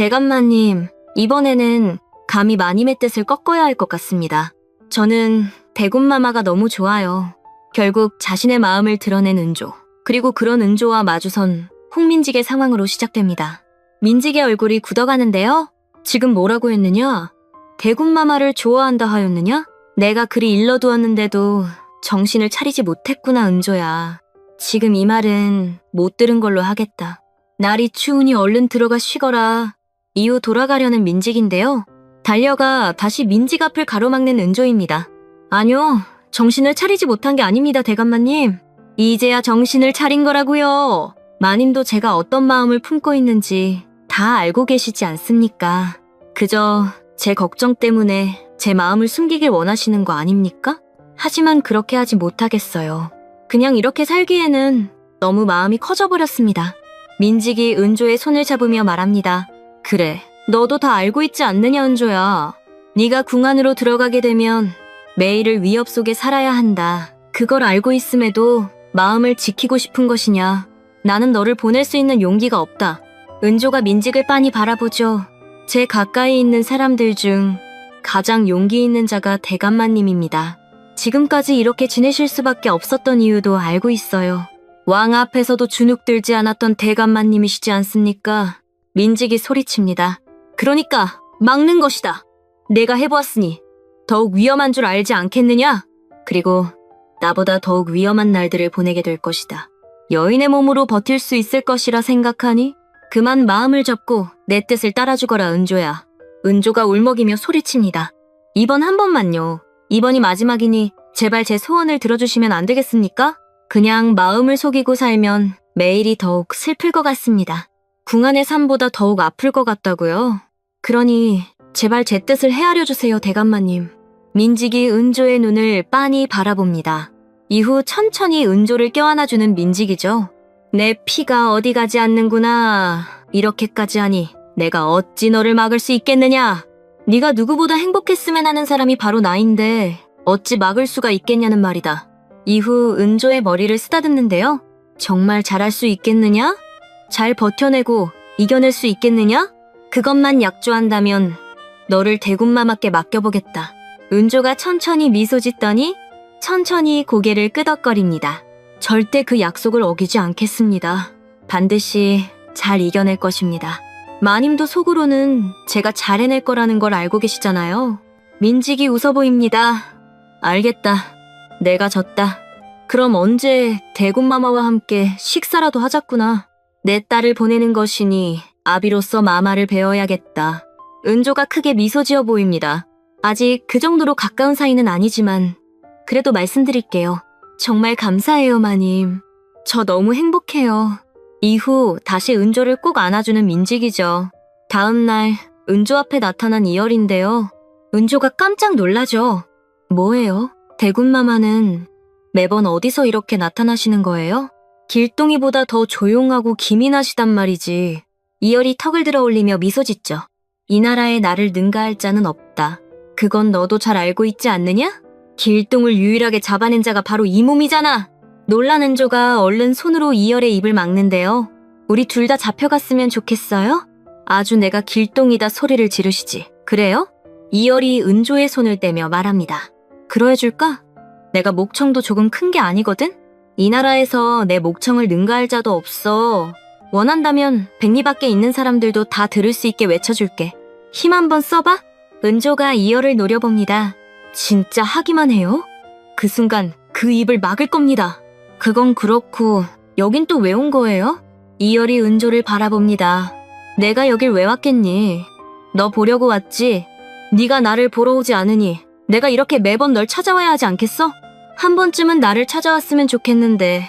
대감마님, 이번에는 감히 마님의 뜻을 꺾어야 할 것 같습니다. 저는 대군마마가 너무 좋아요. 결국 자신의 마음을 드러낸 은조, 그리고 그런 은조와 마주선 홍민직의 상황으로 시작됩니다. 민직의 얼굴이 굳어가는데요. 지금 뭐라고 했느냐? 대군마마를 좋아한다 하였느냐? 내가 그리 일러두었는데도 정신을 차리지 못했구나, 은조야. 지금 이 말은 못 들은 걸로 하겠다. 날이 추우니 얼른 들어가 쉬거라. 이후 돌아가려는 민직인데요. 달려가 다시 민직 앞을 가로막는 은조입니다. 아니요, 정신을 차리지 못한 게 아닙니다, 대감마님. 이제야 정신을 차린 거라고요. 마님도 제가 어떤 마음을 품고 있는지 다 알고 계시지 않습니까? 그저 제 걱정 때문에 제 마음을 숨기길 원하시는 거 아닙니까? 하지만 그렇게 하지 못하겠어요. 그냥 이렇게 살기에는 너무 마음이 커져버렸습니다. 민직이 은조의 손을 잡으며 말합니다. 그래, 너도 다 알고 있지 않느냐, 은조야. 네가 궁 안으로 들어가게 되면 매일을 위협 속에 살아야 한다. 그걸 알고 있음에도 마음을 지키고 싶은 것이냐. 나는 너를 보낼 수 있는 용기가 없다. 은조가 민직을 빤히 바라보죠. 제 가까이 있는 사람들 중 가장 용기 있는 자가 대감마님입니다. 지금까지 이렇게 지내실 수밖에 없었던 이유도 알고 있어요. 왕 앞에서도 주눅 들지 않았던 대감마님이시지 않습니까? 민직이 소리칩니다. 그러니까 막는 것이다. 내가 해보았으니 더욱 위험한 줄 알지 않겠느냐? 그리고 나보다 더욱 위험한 날들을 보내게 될 것이다. 여인의 몸으로 버틸 수 있을 것이라 생각하니 그만 마음을 접고 내 뜻을 따라주거라 은조야. 은조가 울먹이며 소리칩니다. 이번 한 번만요. 이번이 마지막이니 제발 제 소원을 들어주시면 안 되겠습니까? 그냥 마음을 속이고 살면 매일이 더욱 슬플 것 같습니다. 궁안의 삶보다 더욱 아플 것 같다고요? 그러니 제발 제 뜻을 헤아려 주세요, 대감마님. 민직이 은조의 눈을 빤히 바라봅니다. 이후 천천히 은조를 껴안아주는 민직이죠. 내 피가 어디 가지 않는구나. 이렇게까지 하니 내가 어찌 너를 막을 수 있겠느냐? 네가 누구보다 행복했으면 하는 사람이 바로 나인데 어찌 막을 수가 있겠냐는 말이다. 이후 은조의 머리를 쓰다듬는데요. 정말 잘할 수 있겠느냐? 잘 버텨내고 이겨낼 수 있겠느냐? 그것만 약조한다면 너를 대군마마께 맡겨보겠다. 은조가 천천히 미소 짓더니 천천히 고개를 끄덕거립니다. 절대 그 약속을 어기지 않겠습니다. 반드시 잘 이겨낼 것입니다. 마님도 속으로는 제가 잘 해낼 거라는 걸 알고 계시잖아요. 민직이 웃어 보입니다. 알겠다. 내가 졌다. 그럼 언제 대군마마와 함께 식사라도 하자꾸나. 내 딸을 보내는 것이니 아비로서 마마를 배워야겠다. 은조가 크게 미소 지어 보입니다. 아직 그 정도로 가까운 사이는 아니지만 그래도 말씀드릴게요. 정말 감사해요, 마님. 저 너무 행복해요. 이후 다시 은조를 꼭 안아주는 민직이죠. 다음날 은조 앞에 나타난 이열인데요. 은조가 깜짝 놀라죠. 뭐예요? 대군마마는 매번 어디서 이렇게 나타나시는 거예요? 길동이보다 더 조용하고 기민하시단 말이지. 이열이 턱을 들어 올리며 미소 짓죠. 이 나라에 나를 능가할 자는 없다. 그건 너도 잘 알고 있지 않느냐? 길동을 유일하게 잡아낸 자가 바로 이 몸이잖아. 놀란 은조가 얼른 손으로 이열의 입을 막는데요. 우리 둘 다 잡혀갔으면 좋겠어요? 아주 내가 길동이다 소리를 지르시지. 그래요? 이열이 은조의 손을 떼며 말합니다. 그러해줄까? 내가 목청도 조금 큰 게 아니거든? 이 나라에서 내 목청을 능가할 자도 없어. 원한다면 백리 밖에 있는 사람들도 다 들을 수 있게 외쳐줄게. 힘 한번 써봐. 은조가 이열을 노려봅니다. 진짜 하기만 해요? 그 순간 그 입을 막을 겁니다. 그건 그렇고 여긴 또 왜 온 거예요? 이열이 은조를 바라봅니다. 내가 여길 왜 왔겠니? 너 보려고 왔지? 네가 나를 보러 오지 않으니 내가 이렇게 매번 널 찾아와야 하지 않겠어? 한 번쯤은 나를 찾아왔으면 좋겠는데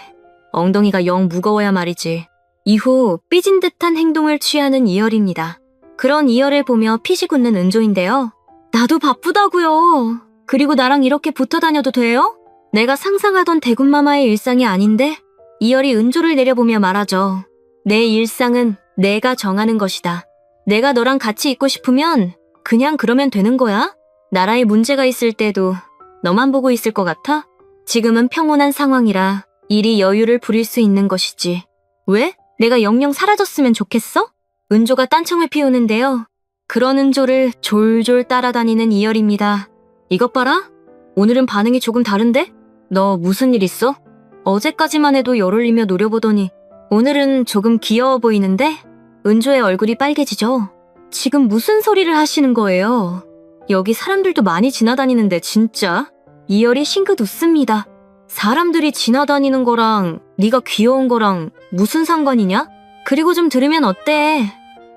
엉덩이가 영 무거워야 말이지. 이후 삐진 듯한 행동을 취하는 이열입니다. 그런 이열을 보며 피시 굳는 은조인데요. 나도 바쁘다고요. 그리고 나랑 이렇게 붙어 다녀도 돼요? 내가 상상하던 대군마마의 일상이 아닌데? 이열이 은조를 내려보며 말하죠. 내 일상은 내가 정하는 것이다. 내가 너랑 같이 있고 싶으면 그냥 그러면 되는 거야? 나라에 문제가 있을 때도 너만 보고 있을 것 같아? 지금은 평온한 상황이라 일이 여유를 부릴 수 있는 것이지. 왜? 내가 영영 사라졌으면 좋겠어? 은조가 딴청을 피우는데요. 그런 은조를 졸졸 따라다니는 이열입니다. 이것 봐라. 오늘은 반응이 조금 다른데? 너 무슨 일 있어? 어제까지만 해도 열 올리며 노려보더니 오늘은 조금 귀여워 보이는데? 은조의 얼굴이 빨개지죠? 지금 무슨 소리를 하시는 거예요? 여기 사람들도 많이 지나다니는데 진짜? 이열이 싱긋 웃습니다. 사람들이 지나다니는 거랑 네가 귀여운 거랑 무슨 상관이냐? 그리고 좀 들으면 어때?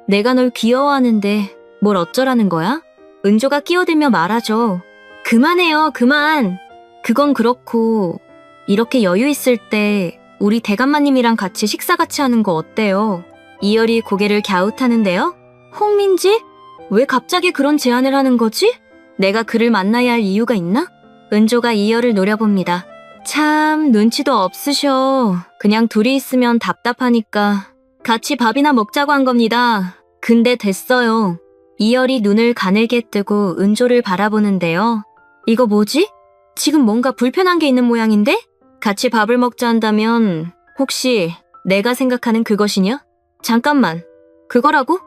내가 널 귀여워하는데 뭘 어쩌라는 거야? 은조가 끼어들며 말하죠. 그만해요, 그만. 그건 그렇고 이렇게 여유 있을 때 우리 대감마님이랑 같이 식사 같이 하는 거 어때요? 이열이 고개를 갸웃하는데요. 홍민지? 왜 갑자기 그런 제안을 하는 거지? 내가 그를 만나야 할 이유가 있나? 은조가 이열을 노려봅니다. 참 눈치도 없으셔. 그냥 둘이 있으면 답답하니까 같이 밥이나 먹자고 한 겁니다. 근데 됐어요. 이열이 눈을 가늘게 뜨고 은조를 바라보는데요. 이거 뭐지? 지금 뭔가 불편한 게 있는 모양인데? 같이 밥을 먹자 한다면 혹시 내가 생각하는 그것이냐? 잠깐만. 그거라고?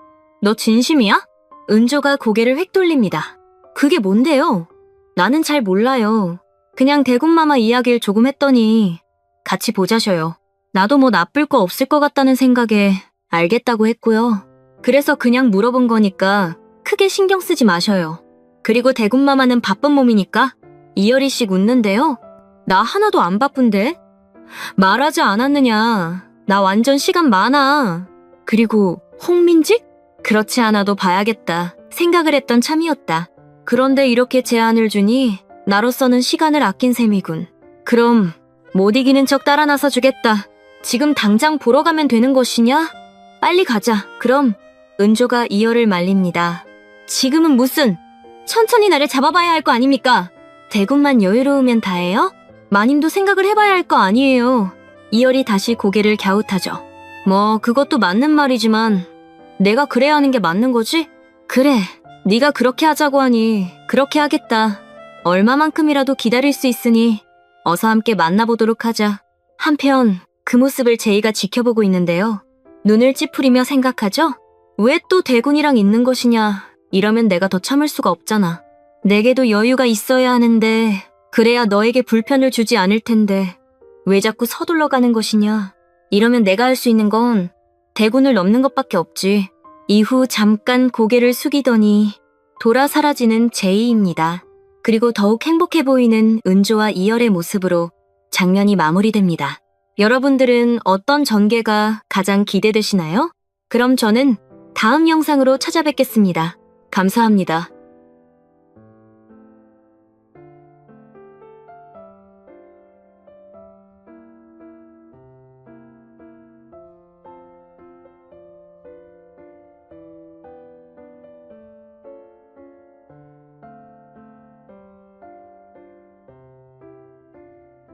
너 진심이야? 은조가 고개를 획 돌립니다. 그게 뭔데요? 나는 잘 몰라요. 그냥 대군마마 이야기를 조금 했더니 같이 보자셔요. 나도 뭐 나쁠 거 없을 것 같다는 생각에 알겠다고 했고요. 그래서 그냥 물어본 거니까 크게 신경 쓰지 마셔요. 그리고 대군마마는 바쁜 몸이니까 이열이 씩 웃는데요. 나 하나도 안 바쁜데? 말하지 않았느냐. 나 완전 시간 많아. 그리고 홍민지? 그렇지 않아도 봐야겠다. 생각을 했던 참이었다. 그런데 이렇게 제안을 주니 나로서는 시간을 아낀 셈이군. 그럼 못 이기는 척 따라 나서 주겠다. 지금 당장 보러 가면 되는 것이냐? 빨리 가자. 그럼 은조가 이열을 말립니다. 지금은 무슨 천천히 나를 잡아봐야 할 거 아닙니까? 대군만 여유로우면 다예요? 마님도 생각을 해봐야 할 거 아니에요. 이열이 다시 고개를 갸웃하죠. 뭐 그것도 맞는 말이지만 내가 그래야 하는 게 맞는 거지? 그래, 네가 그렇게 하자고 하니 그렇게 하겠다. 얼마만큼이라도 기다릴 수 있으니 어서 함께 만나보도록 하자. 한편 그 모습을 제이가 지켜보고 있는데요. 눈을 찌푸리며 생각하죠? 왜 또 대군이랑 있는 것이냐? 이러면 내가 더 참을 수가 없잖아. 내게도 여유가 있어야 하는데 그래야 너에게 불편을 주지 않을 텐데 왜 자꾸 서둘러 가는 것이냐? 이러면 내가 할 수 있는 건 대군을 넘는 것밖에 없지. 이후 잠깐 고개를 숙이더니 돌아 사라지는 제이입니다. 그리고 더욱 행복해 보이는 은조와 이열의 모습으로 장면이 마무리됩니다. 여러분들은 어떤 전개가 가장 기대되시나요? 그럼 저는 다음 영상으로 찾아뵙겠습니다. 감사합니다.